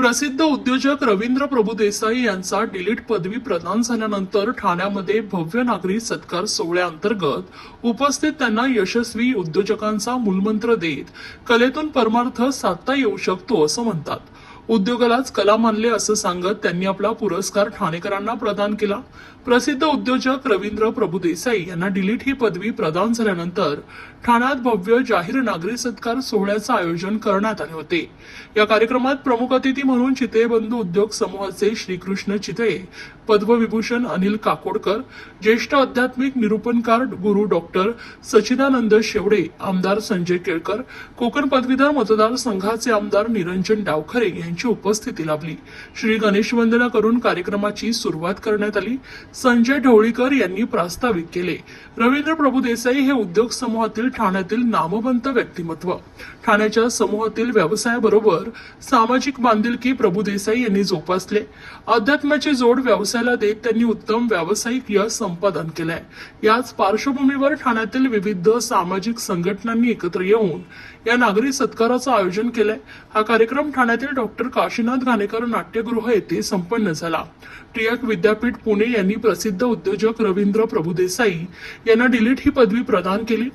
प्रसिद्ध उद्योजक रवींद्र प्रभुदेसाई यांचा डिलीट पदवी प्रदान झाल्यानंतर ठाण्यामध्ये भव्य नागरी सत्कार सोहळ्याअंतर्गत उपस्थित त्यांना यशस्वी उद्योजकांचा मूलमंत्र देत कलेतून परमार्थ साधता येऊ शकतो असं म्हणतात. उद्योगालाच कला मानले असं सांगत त्यांनी आपला पुरस्कार ठाणेकरांना प्रदान केला. प्रसिद्ध उद्योजक रवींद्र प्रभुदेसाई यांना डिलीट ही पदवी प्रदान झाल्यानंतर ठाण्यात भव्य जाहीर नागरी सत्कार सोहळ्याचं आयोजन करण्यात आले होते. या कार्यक्रमात प्रमुख अतिथी म्हणून चितेबंधू उद्योग समूहाचे श्रीकृष्ण चितळे पद्मविभूषण अनिल काकोडकर ज्येष्ठ आध्यात्मिक निरूपणकार गुरु डॉक्टर सचिदानंद शेवडे आमदार संजय केळकर कोकण पदवीधर मतदारसंघाचे आमदार निरंजन डावखरे यांची उपस्थिती लाभली. श्री गणेश वंदना करून कार्यक्रमाची सुरुवात करण्यात आली. संजय ढवळीकर यांनी प्रास्ताविक केले. रवींद्र प्रभुदेसाई हे उद्योग समूहातील ठाण्यातील नामवंत व्यक्तिमत्व. ठाण्याच्या समूहातील व्यवसायाबरोबर सामाजिक बांधिलकी प्रभुदेसाई यांनी जोपासले. अध्यात्माची जोड व्यवसायाला देत त्यांनी उत्तम व्यावसायिक यश संपादन केलंय. याच पार्श्वभूमीवर ठाण्यातील विविध सामाजिक संघटनांनी एकत्र येऊन या नागरी सत्काराचं आयोजन केलंय. हा कार्यक्रम ठाण्यातील डॉक्टर काशीनाथ घाणेकर नाट्यगृह येथे संपन्न झाला. टिळक विद्यापीठ पुणे यांनी प्रसिद्ध उद्योजक रवींद्र प्रभुदेसाई यांना डिलीट ही पदवी प्रदान केली.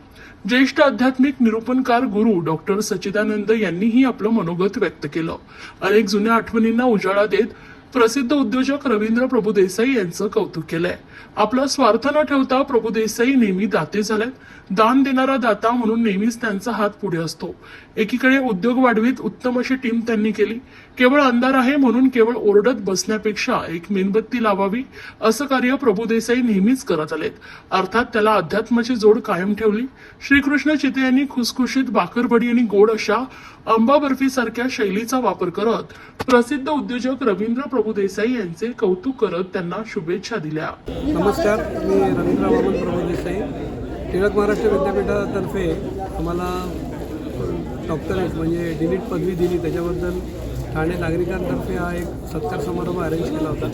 ज्येष्ठ आध्यात्मिक निरूपणकार गुरु डॉक्टर सच्चिदानंद यांनीही आपलं मनोगत व्यक्त केलं. अनेक जुन्या आठवणींना उजाळा देत प्रसिद्ध उद्योजक रवींद्र प्रभुदेसाई यांचं कौतुक केलंय. आपला स्वार्थ न ठेवता प्रभुदेसाई नेहमी दाते झालेत. दान देणारा दाता म्हणून नेहमीच त्यांचा हात पुढे असतो. एकीकडे उद्योग वाढवीत उत्तम अशी टीम त्यांनी केली. केवळ अंधार आहे म्हणून केवळ ओरडत बसण्यापेक्षा एक मेणबत्ती लावावी असं कार्य प्रभुदेसाई नेहमीच करत आलेत. अर्थात त्याला अध्यात्माची जोड कायम ठेवली. श्रीकृष्ण चिते यांनी खुसखुशीत भाकरबडी आणि गोड अशा आंबा बर्फी सारख्या शैलीचा वापर करत प्रसिद्ध उद्योजक रवींद्र प्रभुदेसाई यांचे कौतुक करत त्यांना शुभेच्छा दिल्या. नमस्कार मी रवींद्र वामन प्रभू देसाई. टिळक महाराष्ट्र विद्यापीठातर्फे आम्हाला डॉक्टरेट म्हणजे डिलीट पदवी दिली. त्याच्याबद्दल ठाणे नागरिकांतर्फे हा एक सत्कार समारंभ अरेंज केला होता.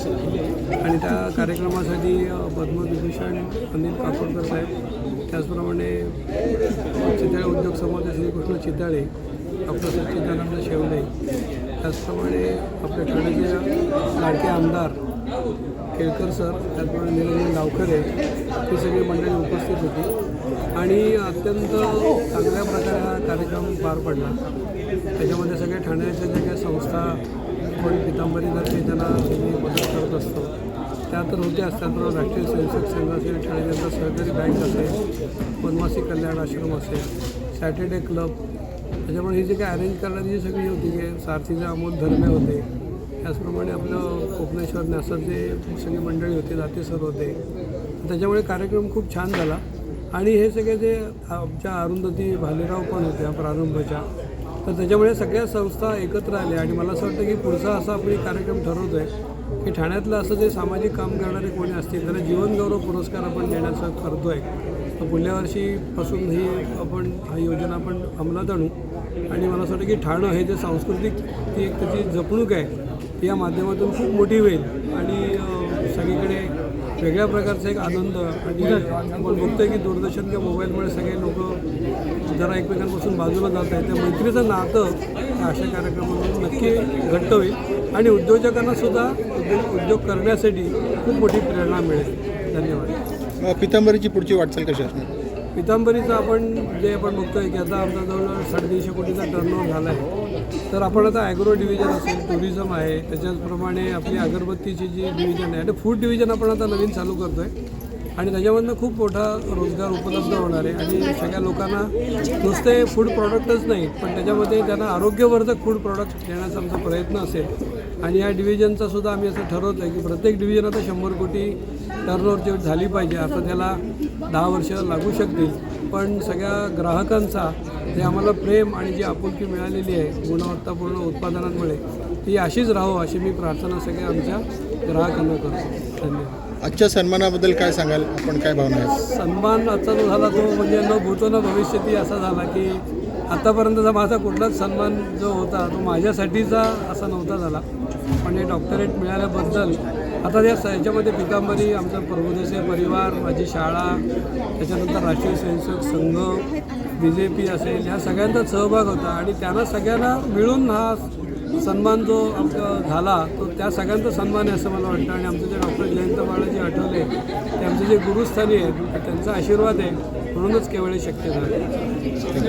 आणि त्या कार्यक्रमासाठी पद्मविभूषण अनिल काकोडकर साहेब त्याचप्रमाणे चितळे उद्योग समूहाचे श्रीकृष्ण चिताळे डॉक्टर सच्चिदानंद शेवडे त्याचप्रमाणे आपल्या ठाण्याचे लाडके आमदार केळकर सर त्याचप्रमाणे निरंजन डावखरे ही सगळी मंडळी उपस्थित होती. आणि अत्यंत चांगल्या प्रकारे हा कार्यक्रम पार पडला. त्याच्यामध्ये सगळ्या ठाण्याच्या ज्या काही संस्था आपण पितांबरीतर्फे त्यांना मी मदत करत असतो. त्या तर होत्याच त्याचबरोबर राष्ट्रीय स्वयंसेवक संघ असेल ठाणे जनता सहकारी बँक असेल वनवासी कल्याण आश्रम असेल सॅटर्डे क्लब त्याच्यामुळे ही जे काही अरेंज करणारी जी सगळी होती की सारथीचे अमोल धर्मे होते त्याचप्रमाणे आपलं कोकणेश्वर न्यासाचे सगळी मंडळी होती दाते सर होते त्याच्यामुळे कार्यक्रम खूप छान झाला. आणि हे सगळे जे आमच्या अरुंधती भालेराव पण होत्या प्रारंभच्या तर त्याच्यामुळे सगळ्या संस्था एकत्र आल्या. आणि मला असं वाटतं की पुढचा असा आपण कार्यक्रम ठरवतो आहे की ठाण्यातलं असं जे सामाजिक काम करणारे कोणी असतील त्याला जीवनगौरव पुरस्कार आपण देण्याचं करतो आहे पुढल्या वर्षीपासून ही आपण हा योजना आपण अंमलात आणू. आणि मला असं वाटतं की ठाणं हे जे सांस्कृतिक ती एक त्याची जपणूक आहे ती या माध्यमातून खूप मोठी होईल. आणि सगळीकडे वेगळ्या प्रकारचा एक आनंद आणि आपण बघतोय की दूरदर्शन किंवा मोबाईलमुळे सगळे लोक जरा एकमेकांपासून बाजूला जात आहेत. त्या मैत्रीचं नातं अशा कार्यक्रमातून नक्की घट्ट होईल. आणि उद्योजकांनासुद्धा उद्योग उद्योग करण्यासाठी खूप मोठी प्रेरणा मिळेल. धन्यवाद. पितांबरीची पुढची वाटचाल कशी असणार? पितांबरीचं आपण जे आपण बघतोय की आता आमचा जवळजवळ साडेतीनशे कोटीचा टर्नओव्हर झाला आहे तर आपण आता ॲग्रो डिव्हिजन असेल टुरिझम आहे त्याच्याचप्रमाणे आपली अगरबत्तीची जी डिव्हिजन आहे आणि फूड डिव्हिजन आपण आता नवीन चालू करतो आहे आणि त्याच्यामधनं खूप मोठा रोजगार उपलब्ध होणार आहे. आणि सगळ्या लोकांना नुसते फूड प्रॉडक्टच नाही पण त्याच्यामध्ये त्यांना आरोग्यवर्धक फूड प्रॉडक्ट देण्याचा आमचा प्रयत्न असेल. आणि या डिव्हिजनचा सुद्धा आम्ही असं ठरवतो आहे की प्रत्येक डिव्हिजन आता शंभर कोटी टर्नओव्हरची झाली पाहिजे आता त्याला दहा वर्ष लागू शकतील. पण सगळ्या ग्राहकांचा जे आम्हाला प्रेम आणि जी आपुलकी मिळालेली आहे गुणवत्तापूर्ण उत्पादनांमुळे ती अशीच राहो अशी मी प्रार्थना सगळ्या आमच्या ग्राहकांना करतो. धन्यवाद. आजच्या सन्मानाबद्दल काय सांगाल? आपण काय भावना आहे सन्मान आजचा जो झाला तो म्हणजे न भूतो न भविष्यती असा झाला की आतापर्यंतचा माझा कुठलाच सन्मान जो होता तो माझ्यासाठीचा असा नव्हता झाला. पण हे डॉक्टरेट मिळाल्याबद्दल आता या याच्यामध्ये पितांबरी आमचा प्रभुदेसाई परिवार माझी शाळा त्याच्यानंतर राष्ट्रीय Swayamsevak Sangh B J P असेल ह्या सगळ्यांचा सहभाग होता आणि त्यांना सगळ्यांना मिळून हा सन्मान जो आमचा झाला तो त्या सगळ्यांचा सन्मान आहे असं मला वाटतं. आणि आमचे जे डॉक्टर जयंत बाळाजी आठवले ते आमचे जे गुरुस्थानी आहेत त्यांचा आशीर्वाद आहे म्हणूनच केवळ शक्य झालं.